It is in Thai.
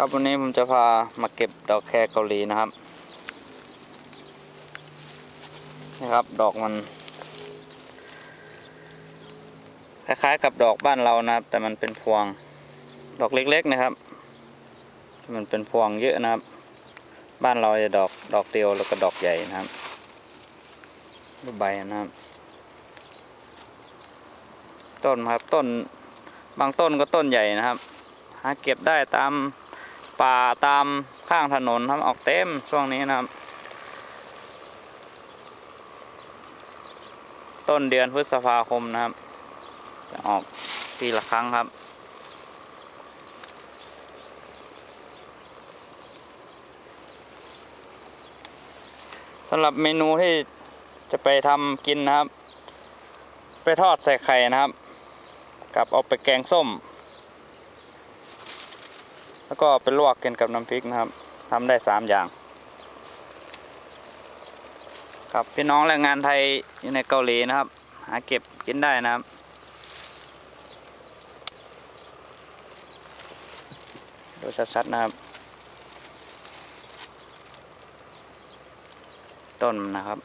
ครับวันนี้ผมจะพามาเก็บดอกแครเกาหลีนะครับนะครับดอกมัน คล้ายๆกับดอกบ้านเรานะครับ แต่มันเป็นพวงดอกเล็กๆนะครับ มันเป็นพวงเยอะนะครับ บ้านเราจะดอกดอกเดียวแล้วก็ดอกใหญ่นะครับรูปใบนะครับ ต้นครับต้นบางต้นก็ต้นใหญ่นะครับ หาเก็บได้ตาม ป่าตามข้างถนนครับออกเต็มช่วงนี้นะครับ ต้นเดือนพฤษภาคมนะครับ จะออกปีละครั้งครับสำหรับเมนูที่จะไปทำกินนะครับ ไปทอดใส่ไข่นะครับ กับเอาไปแกงส้ม แล้วก็ไปลวกกินกับน้ำพริกนะครับทำได้สามอย่าง ครับพี่น้องแรงงานไทยอยู่ในเกาหลีนะครับ หาเก็บกินได้นะครับดูชัดๆนะครับ ต้นนะครับ